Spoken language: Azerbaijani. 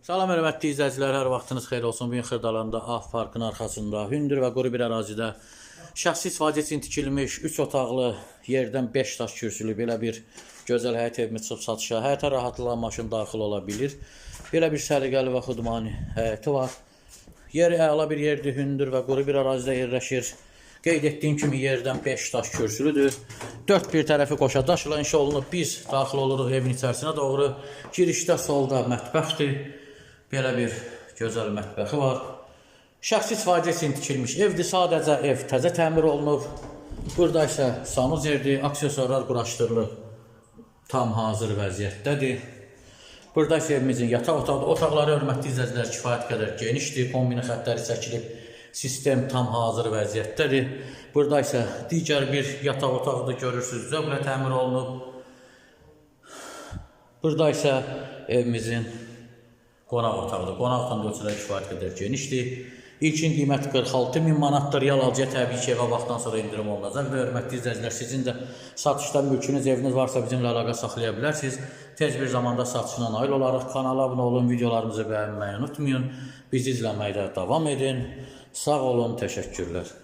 Salam hörmətli izləyicilər, hər vaxtınız xeyir olsun. Bu gün Xırdalanda Af Parkın arxasında hündür və quru bir ərazidə şəxsi istifadə üçün tikilmiş 3 otaqlı yerdən 5 daş kürsülü belə bir gözəl həyət evimiz çıxıb satışa. Həyətə rahatlıqla maşın daxil ola bilir. Belə bir səliqəli və xudmani həyəti var. Yer əla bir yerdir, hündür və quru bir ərazidə yerləşir. Qeyd etdiyim kimi yerdən 5 daş kürsülüdür. 4 bir tərəfi qoşa daşla inşa olunub. Biz daxil oluruq evin içərisinə doğru. Girişdə solda mətbəxdir. Belə bir gözəl mətbəxi var. Şəxsi istifadə üçün tikilmiş evdir. Sadəcə ev təzə təmir olunub. Burada isə sanuzerdir, aksesuarlar quraşdırılıb. Tam hazır vəziyyətdədir. Burada isə evimizin yataq otağı, otaqları hörmətli izləyicilər kifayət qədər genişdir. Kombini xəttləri çəkilib. Sistem tam hazır vəziyyətdədir. Burada isə digər bir yataq otağıdır görürsüz. Zövqlə təmir olunub. Burada isə evimizin qonaq otağıdır. Qonaq otağında ölçüləri kifayət qədər genişdir. İlkin qiyməti 46 min manatdır. Real alıcıya təbii ki, evə vaxtdan sonra indirim olunacaq və hörmətli izləyicilər, sizin də satışda mülkünüz, eviniz varsa bizimlə əlaqə saxlaya bilərsiniz. Tez bir zamanda satışına nail olarıq. Kanala abunə olun, videolarımızı bəyənməyi unutmayın. Bizi izləməkdə davam edin. Sağ olun, təşəkkürlər.